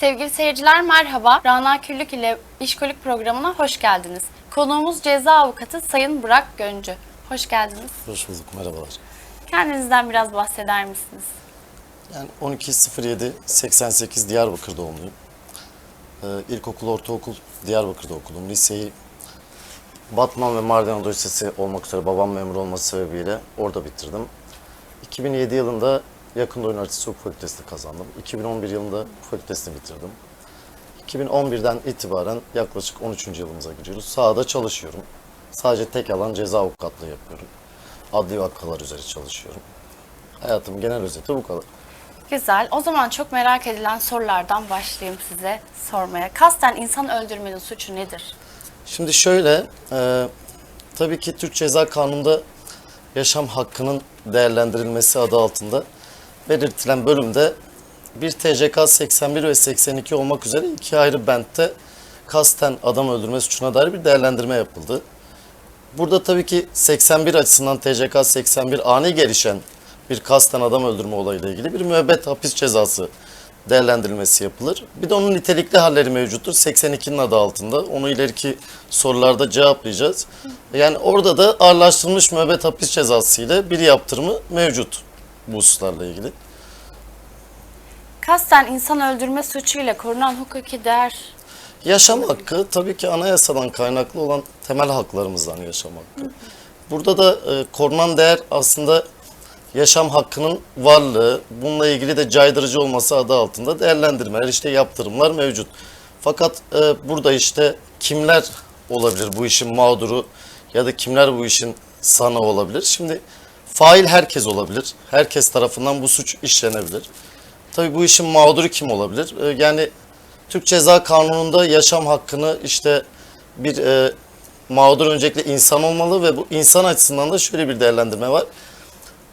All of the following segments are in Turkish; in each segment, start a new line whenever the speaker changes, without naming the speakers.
Sevgili seyirciler merhaba. Rana Küllük ile İşkolik programına hoş geldiniz. Konuğumuz ceza avukatı Sayın Burak Göncü. Hoş geldiniz.
Hoş bulduk, merhabalar.
Kendinizden biraz bahseder misiniz?
Yani 12.07.88 Diyarbakır doğumluyum. Ee, ilkokul, ortaokul Diyarbakır'da okudum. Liseyi Batman ve Mardin Anadolu Lisesi olmak üzere babam memur olması sebebiyle orada bitirdim. 2007 yılında Yakın Doğu Üniversitesi Hukuk Fakültesini kazandım. 2011 yılında fakültesini bitirdim. 2011'den itibaren yaklaşık 13. yılımıza giriyoruz. Sahada çalışıyorum. Sadece tek alan ceza avukatlığı yapıyorum. Adli vakalar üzere çalışıyorum. Hayatım genel özeti bu kadar.
Güzel. O zaman çok merak edilen sorulardan başlayayım size sormaya. Kasten insan öldürmenin suçu nedir?
Şimdi şöyle, e, tabii ki Türk Ceza Kanunu'nda yaşam hakkının değerlendirilmesi adı altında belirtilen bölümde bir TCK 81 ve 82 olmak üzere iki ayrı bentte kasten adam öldürme suçuna dair bir değerlendirme yapıldı. Burada tabii ki 81 açısından TCK 81 ani gelişen bir kasten adam öldürme olayıyla ilgili bir müebbet hapis cezası değerlendirilmesi yapılır. Bir de onun nitelikli halleri mevcuttur. 82'nin adı altında. Onu ileriki sorularda cevaplayacağız. Yani orada da ağırlaştırılmış müebbet hapis cezası ile bir yaptırımı mevcut bu hususlarla ilgili.
Kasten insan öldürme suçuyla korunan hukuki değer
Yaşam hakkı tabii ki anayasadan kaynaklı olan temel haklarımızdan yaşam hakkı. Burada da e, korunan değer aslında yaşam hakkının varlığı, bununla ilgili de caydırıcı olması adı altında değerlendirmeler, işte yaptırımlar mevcut. Fakat e, burada işte kimler olabilir bu işin mağduru ya da kimler bu işin sanığı olabilir? Şimdi fail herkes olabilir. Herkes tarafından bu suç işlenebilir. Tabii bu işin mağduru kim olabilir? E, yani Türk Ceza Kanunu'nda yaşam hakkını işte bir e, mağdur öncelikle insan olmalı ve bu insan açısından da şöyle bir değerlendirme var.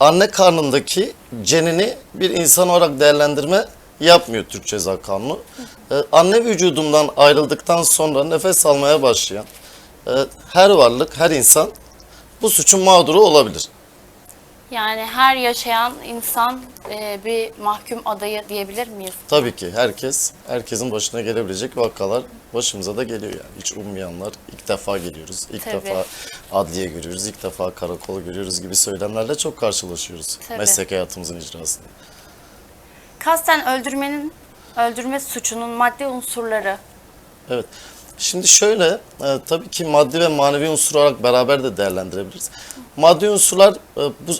Anne karnındaki cenini bir insan olarak değerlendirme yapmıyor Türk Ceza Kanunu. E, anne vücudundan ayrıldıktan sonra nefes almaya başlayan e, her varlık, her insan bu suçun mağduru olabilir.
Yani her yaşayan insan e, bir mahkum adayı diyebilir miyiz?
Tabii ki herkes, herkesin başına gelebilecek vakalar başımıza da geliyor yani. Hiç ummayanlar ilk defa geliyoruz, ilk
Tabii.
defa adliye görüyoruz, ilk defa karakol görüyoruz gibi söylemlerle çok karşılaşıyoruz
Tabii.
meslek hayatımızın icrasında.
Kasten öldürmenin öldürme suçunun maddi unsurları
Evet. Şimdi şöyle, e, tabii ki maddi ve manevi unsur olarak beraber de değerlendirebiliriz. Maddi unsurlar, e, bu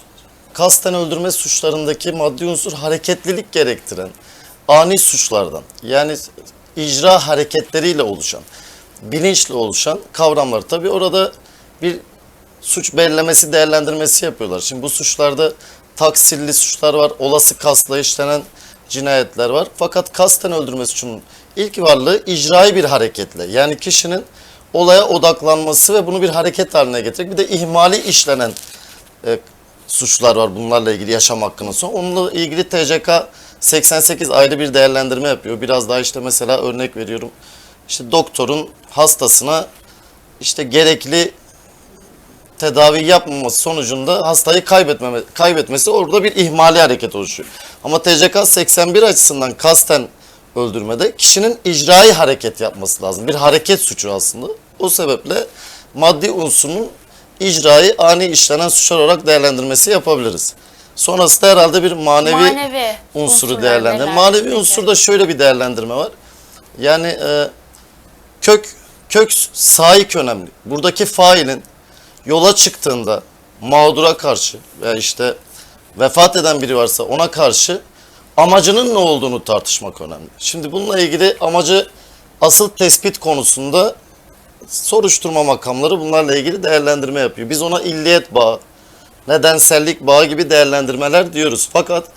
kasten öldürme suçlarındaki maddi unsur hareketlilik gerektiren ani suçlardan. Yani icra hareketleriyle oluşan, bilinçle oluşan kavramlar. Tabii orada bir suç belirlemesi, değerlendirmesi yapıyorlar. Şimdi bu suçlarda taksirli suçlar var, olası kasla işlenen cinayetler var. Fakat kasten öldürme suçunun ilk varlığı icrai bir hareketle. Yani kişinin olaya odaklanması ve bunu bir hareket haline getirmek. Bir de ihmali işlenen e, suçlar var bunlarla ilgili yaşam hakkının son. Onunla ilgili TCK 88 ayrı bir değerlendirme yapıyor. Biraz daha işte mesela örnek veriyorum. İşte doktorun hastasına işte gerekli tedavi yapmaması sonucunda hastayı kaybetmeme, kaybetmesi orada bir ihmali hareket oluşuyor. Ama TCK 81 açısından kasten öldürmede kişinin icrai hareket yapması lazım. Bir hareket suçu aslında. O sebeple maddi unsurun icrayı ani işlenen suçlar olarak değerlendirmesi yapabiliriz. Sonrasında herhalde bir manevi,
Manevi
unsuru
neler?
Manevi unsurda şöyle bir değerlendirme var. Yani e, kök kök sahip önemli. Buradaki failin yola çıktığında mağdura karşı veya işte vefat eden biri varsa ona karşı amacının ne olduğunu tartışmak önemli. Şimdi bununla ilgili amacı asıl tespit konusunda soruşturma makamları bunlarla ilgili değerlendirme yapıyor. Biz ona illiyet bağı, nedensellik bağı gibi değerlendirmeler diyoruz. Fakat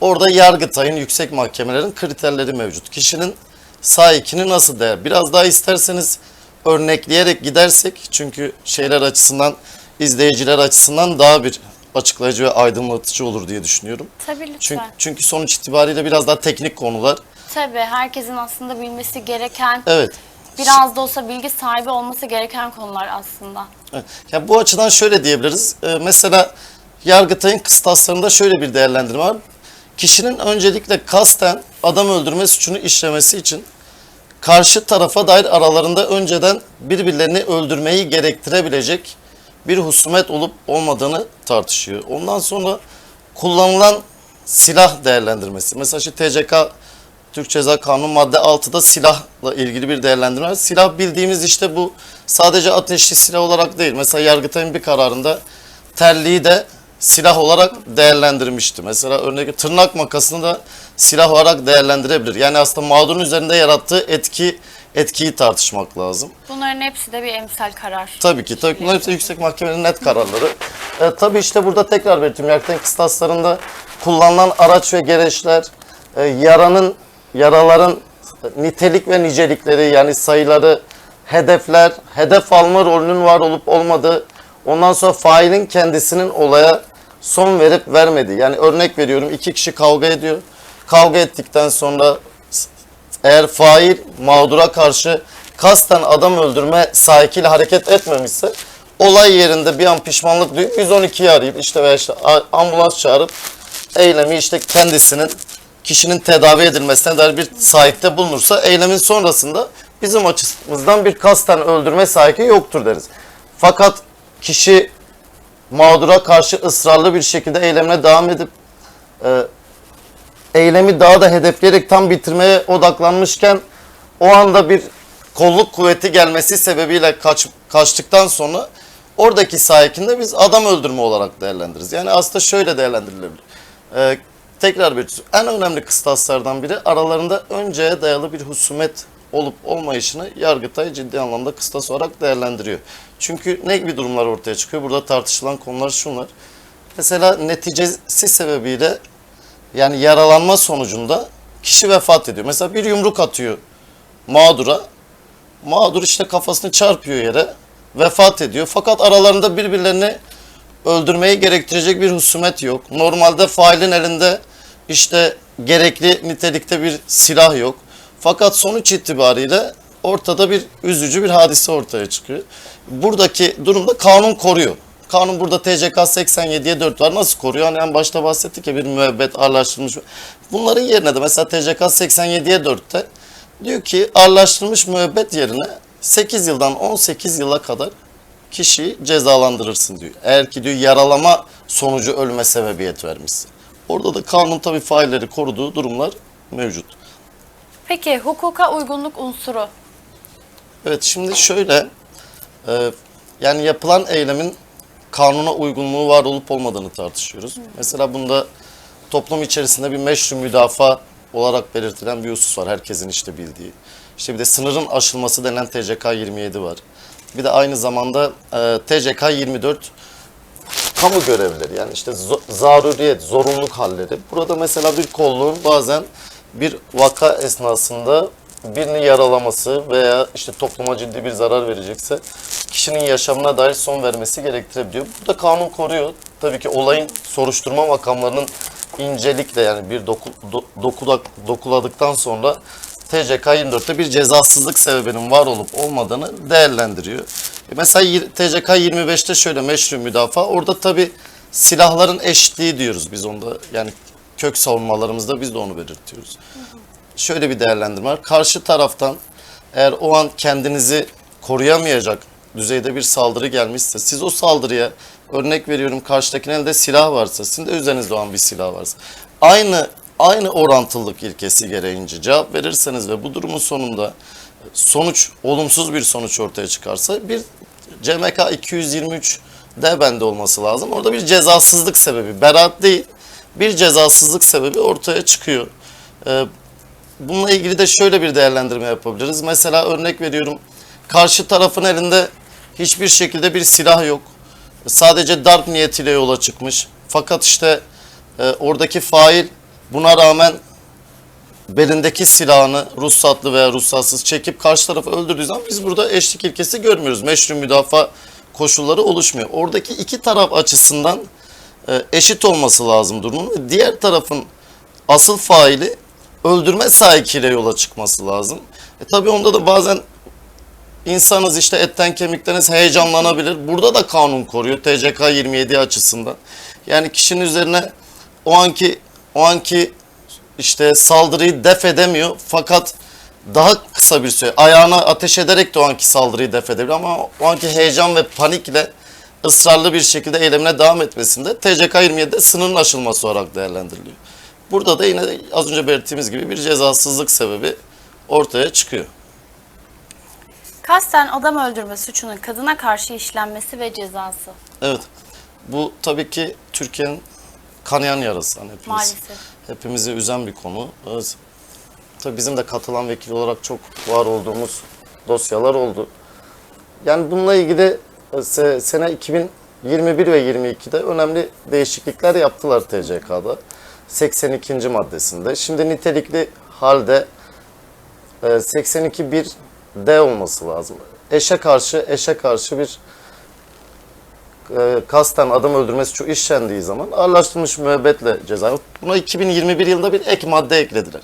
orada Yargıtay'ın, yüksek mahkemelerin kriterleri mevcut. Kişinin sahikini nasıl değer? Biraz daha isterseniz örnekleyerek gidersek çünkü şeyler açısından, izleyiciler açısından daha bir açıklayıcı ve aydınlatıcı olur diye düşünüyorum.
Tabii lütfen.
Çünkü, çünkü sonuç itibariyle biraz daha teknik konular.
Tabii herkesin aslında bilmesi gereken,
Evet.
Biraz da olsa bilgi sahibi olması gereken konular aslında.
Evet. Yani bu açıdan şöyle diyebiliriz. Ee, mesela Yargıtay'ın kıstaslarında şöyle bir değerlendirme var. kişinin öncelikle kasten adam öldürme suçunu işlemesi için karşı tarafa dair aralarında önceden birbirlerini öldürmeyi gerektirebilecek bir husumet olup olmadığını tartışıyor. Ondan sonra kullanılan silah değerlendirmesi. Mesela işte TCK Türk Ceza Kanunu madde 6'da silahla ilgili bir değerlendirme. Silah bildiğimiz işte bu sadece ateşli silah olarak değil. Mesela Yargıtay'ın bir kararında terliği de silah olarak değerlendirmişti. Mesela örnek tırnak makasını da silah olarak değerlendirebilir. Yani aslında mağdurun üzerinde yarattığı etki etkiyi tartışmak lazım.
Bunların hepsi de bir emsal karar.
Tabii ki. Tabii bunlar hepsi yüksek mahkemenin net kararları. E, tabii işte burada tekrar belirtiyorum. Yargıtay'ın kıstaslarında kullanılan araç ve gereçler, e, yaranın, yaraların nitelik ve nicelikleri yani sayıları, hedefler, hedef alma rolünün var olup olmadığı, ondan sonra failin kendisinin olaya son verip vermediği. Yani örnek veriyorum iki kişi kavga ediyor. Kavga ettikten sonra eğer fail mağdura karşı kasten adam öldürme sahikiyle hareket etmemişse olay yerinde bir an pişmanlık duyup 112'yi arayıp işte veya işte ambulans çağırıp eylemi işte kendisinin kişinin tedavi edilmesine dair bir sahipte bulunursa eylemin sonrasında bizim açımızdan bir kasten öldürme sahibi yoktur deriz. Fakat kişi mağdura karşı ısrarlı bir şekilde eylemine devam edip e, eylemi daha da hedefleyerek tam bitirmeye odaklanmışken o anda bir kolluk kuvveti gelmesi sebebiyle kaç, kaçtıktan sonra oradaki sahikinde biz adam öldürme olarak değerlendiririz. Yani aslında şöyle değerlendirilebilir. Ee, tekrar bir en önemli kıstaslardan biri aralarında önceye dayalı bir husumet olup olmayışını Yargıtay ciddi anlamda kıstas olarak değerlendiriyor. Çünkü ne gibi durumlar ortaya çıkıyor? Burada tartışılan konular şunlar. Mesela neticesi sebebiyle yani yaralanma sonucunda kişi vefat ediyor. Mesela bir yumruk atıyor mağdura. Mağdur işte kafasını çarpıyor yere. Vefat ediyor. Fakat aralarında birbirlerini öldürmeyi gerektirecek bir husumet yok. Normalde failin elinde işte gerekli nitelikte bir silah yok. Fakat sonuç itibariyle ortada bir üzücü bir hadise ortaya çıkıyor. Buradaki durumda kanun koruyor. Kanun burada TCK 87'ye 4 var. Nasıl koruyor? Hani en başta bahsettik ya bir müebbet ağırlaştırılmış. Bunların yerine de mesela TCK 87'ye 4'te diyor ki ağırlaştırılmış müebbet yerine 8 yıldan 18 yıla kadar kişiyi cezalandırırsın diyor. Eğer ki diyor yaralama sonucu ölme sebebiyet vermişse. Orada da kanun tabii failleri koruduğu durumlar mevcut.
Peki hukuka uygunluk unsuru.
Evet şimdi şöyle e, yani yapılan eylemin kanuna uygunluğu var olup olmadığını tartışıyoruz. Mesela bunda toplum içerisinde bir meşru müdafaa olarak belirtilen bir husus var herkesin işte bildiği. İşte bir de sınırın aşılması denen TCK 27 var. Bir de aynı zamanda e, TCK 24 kamu görevleri yani işte zaruriyet, zorunluluk halleri. Burada mesela bir kolluğun bazen bir vaka esnasında birini yaralaması veya işte topluma ciddi bir zarar verecekse kişinin yaşamına dair son vermesi gerektirebiliyor. Burada kanun koruyor. Tabii ki olayın soruşturma makamlarının incelikle yani bir doku, do, dokula- dokuladıktan sonra TCK 24'te bir cezasızlık sebebinin var olup olmadığını değerlendiriyor. E Mesela TCK 25'te şöyle meşru müdafaa. Orada tabi silahların eşitliği diyoruz biz onda. Yani kök savunmalarımızda biz de onu belirtiyoruz. Şöyle bir değerlendirme var. Karşı taraftan eğer o an kendinizi koruyamayacak düzeyde bir saldırı gelmişse siz o saldırıya örnek veriyorum karşıdakinin elinde silah varsa sizin de üzerinizde o an bir silah varsa aynı aynı orantılılık ilkesi gereğince cevap verirseniz ve bu durumun sonunda sonuç olumsuz bir sonuç ortaya çıkarsa bir CMK 223 D bende olması lazım. Orada bir cezasızlık sebebi, beraat değil, bir cezasızlık sebebi ortaya çıkıyor. Ee, bununla ilgili de şöyle bir değerlendirme yapabiliriz. Mesela örnek veriyorum, karşı tarafın elinde hiçbir şekilde bir silah yok. Sadece darp niyetiyle yola çıkmış. Fakat işte e, oradaki fail buna rağmen belindeki silahını ruhsatlı veya ruhsatsız çekip karşı tarafı öldürdüğü zaman biz burada eşlik ilkesi görmüyoruz. Meşru müdafaa koşulları oluşmuyor. Oradaki iki taraf açısından e, eşit olması lazım durumun. Diğer tarafın asıl faili öldürme sahikiyle yola çıkması lazım. E tabi onda da bazen insanız işte etten kemikteniz heyecanlanabilir. Burada da kanun koruyor TCK 27 açısından. Yani kişinin üzerine o anki o anki işte saldırıyı def edemiyor fakat daha kısa bir süre ayağına ateş ederek de o anki saldırıyı def edebiliyor ama o anki heyecan ve panikle ısrarlı bir şekilde eylemine devam etmesinde TCK 27'de sınırın aşılması olarak değerlendiriliyor. Burada da yine az önce belirttiğimiz gibi bir cezasızlık sebebi ortaya çıkıyor.
Kasten adam öldürme suçunun kadına karşı işlenmesi ve cezası.
Evet. Bu tabii ki Türkiye'nin kanayan yarası. Hani hepimiz,
Maalesef.
Hepimizi üzen bir konu. Evet. Tabii bizim de katılan vekil olarak çok var olduğumuz dosyalar oldu. Yani bununla ilgili e, se- sene 2021 ve 22'de önemli değişiklikler yaptılar TCK'da. 82. maddesinde. Şimdi nitelikli halde e, 82.1D olması lazım. Eşe karşı eşe karşı bir e, kasten adam öldürmesi suçu işlendiği zaman ağırlaştırılmış müebbetle ceza. Buna 2021 yılında bir ek madde eklediler.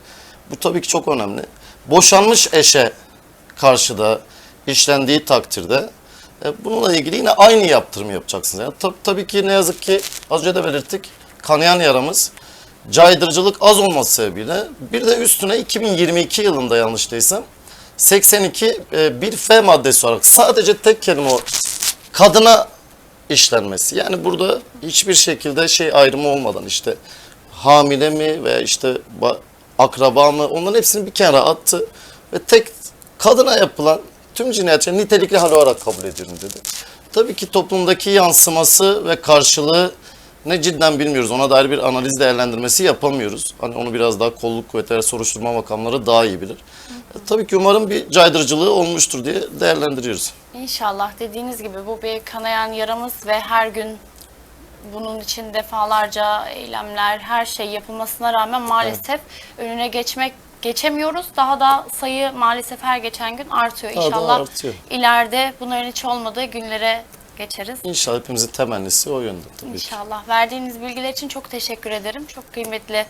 Bu tabii ki çok önemli. Boşanmış eşe karşı da işlendiği takdirde e, bununla ilgili yine aynı yaptırımı yapacaksınız. Yani tab- tabii ki ne yazık ki az önce de belirttik kanayan yaramız caydırıcılık az olması sebebiyle bir de üstüne 2022 yılında yanlış değilsem 82 e, bir F maddesi olarak sadece tek kelime o kadına işlenmesi. Yani burada hiçbir şekilde şey ayrımı olmadan işte hamile mi veya işte ba- akraba mı onların hepsini bir kenara attı ve tek kadına yapılan tüm cinayetleri nitelikli hal olarak kabul ediyorum dedi. Tabii ki toplumdaki yansıması ve karşılığı ne cidden bilmiyoruz. Ona dair bir analiz değerlendirmesi yapamıyoruz. Hani onu biraz daha kolluk kuvvetleri soruşturma makamları daha iyi bilir. Tabii ki umarım bir caydırıcılığı olmuştur diye değerlendiriyoruz.
İnşallah dediğiniz gibi bu bir kanayan yaramız ve her gün bunun için defalarca eylemler, her şey yapılmasına rağmen maalesef önüne geçmek geçemiyoruz. Daha da sayı maalesef her geçen gün artıyor.
Daha da
İnşallah
artıyor.
ileride bunların hiç olmadığı günlere geçeriz.
İnşallah hepimizin temennisi o yönde tabii ki.
İnşallah. Verdiğiniz bilgiler için çok teşekkür ederim. Çok kıymetli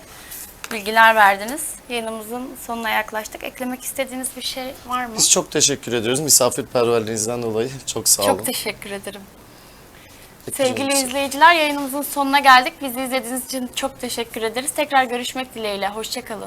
bilgiler verdiniz. Yayınımızın sonuna yaklaştık. Eklemek istediğiniz bir şey var mı?
Biz çok teşekkür ediyoruz misafirperverliğinizden dolayı. Çok sağ olun.
Çok teşekkür ederim. Sevgili
teşekkür-
izleyiciler yayınımızın sonuna geldik. Bizi izlediğiniz için çok teşekkür ederiz. Tekrar görüşmek dileğiyle. Hoşçakalın.